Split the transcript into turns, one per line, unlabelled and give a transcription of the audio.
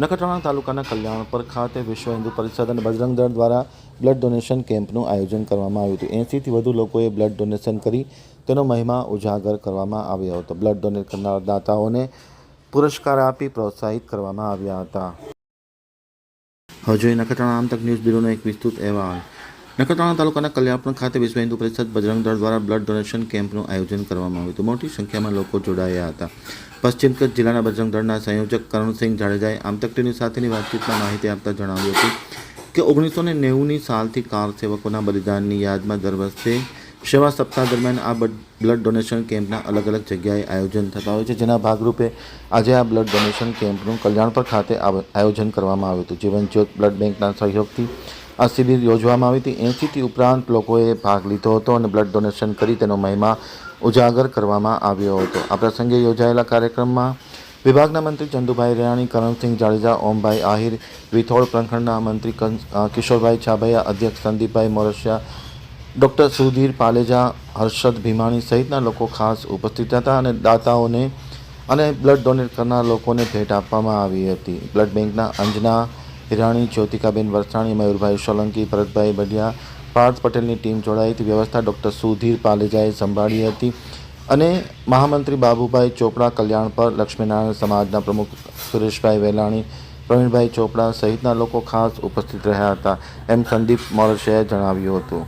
નખત્રાણા તાલુકાના કલ્યાણપર ખાતે વિશ્વ હિન્દુ પરિષદ અને બજરંગ દળ દ્વારા બ્લડ ડોનેશન કેમ્પનું આયોજન કરવામાં આવ્યું હતું. એંસીથી વધુ લોકોએ બ્લડ ડોનેશન કરી તેનો મહિમા ઉજાગર કરવામાં આવ્યો હતો. બ્લડ ડોનેટ કરનાર દાતાઓને પુરસ્કાર આપી પ્રોત્સાહિત કરવામાં આવ્યા હતા. હજુ નખત્રાણા આમતક ન્યૂઝ બ્યુરોનો એક વિસ્તૃત અહેવાલ. નખત્રાણા તાલુકાના કલ્યાણપુર ખાતે વિશ્વ હિન્દુ પરિષદ બજરંગ દળ દ્વારા બ્લડ ડોનેશન કેમ્પનું આયોજન કરવામાં આવ્યું હતું. મોટી સંખ્યામાં લોકો જોડાયા હતા. પશ્ચિમ કચ્છ જિલ્લાના બજરંગ દળના સંયોજક કરણસિંહ જાડેજાએ આમતક ટીવી સાથેની વાતચીતમાં માહિતી આપતા જણાવ્યું હતું કે ઓગણીસો ને નેવુંની સાલથી કાર સેવકોના બલિદાનની યાદમાં દર વર્ષે સેવા સપ્તાહ દરમિયાન આ બ્લડ ડોનેશન કેમ્પના અલગ અલગ જગ્યાએ આયોજન થતા હોય છે. જેના ભાગરૂપે આજે આ બ્લડ ડોનેશન કેમ્પનું કલ્યાણપર ખાતે આયોજન કરવામાં આવ્યું હતું. જીવન જ્યોત બ્લડ બેંકના સહયોગથી આ શિબિર યોજવામાં આવી હતી. એંશીથી ઉપરાંત લોકોએ ભાગ લીધો હતો અને બ્લડ ડોનેશન કરી તેનો મહિમા ઉજાગર કરવામાં આવ્યો હતો. આ પ્રસંગે યોજાયેલા કાર્યક્રમમાં વિભાગના મંત્રી ચંદુભાઈ રેયાણી કરણસિંહ જાડેજા, ઓમભાઈ આહિર, વિથોળ પ્રખંડના મંત્રી કિશોરભાઈ છાબૈયા અધ્યક્ષ સંદીપભાઈ મોરસિયા, ડૉક્ટર સુધીર પાલેજા, હર્ષદ ભીમાણી સહિતના લોકો ખાસ ઉપસ્થિત હતા અને દાતાઓને અને બ્લડ ડોનેટ કરનાર લોકોને ભેટ આપવામાં આવી હતી. બ્લડ બેંકના અંજના હિરાણી, જ્યોતિકાબેન વરસાણી, મયુરભાઈ સોલંકી, ભરતભાઈ બઢિયા, પાર્થ પટેલની ટીમ જોડાઈ હતી. વ્યવસ્થા ડૉક્ટર સુધીર પાલેજાએ સંભાળી હતી અને મહામંત્રી બાબુભાઈ ચોપડા કલ્યાણ પર લક્ષ્મીનારાયણ સમાજના પ્રમુખ સુરેશભાઈ વેલાણી, પ્રવીણભાઈ ચોપડા સહિતના લોકો ખાસ ઉપસ્થિત રહ્યા હતા. એમ સંદીપ મોરસિયાએ જણાવ્યું હતું.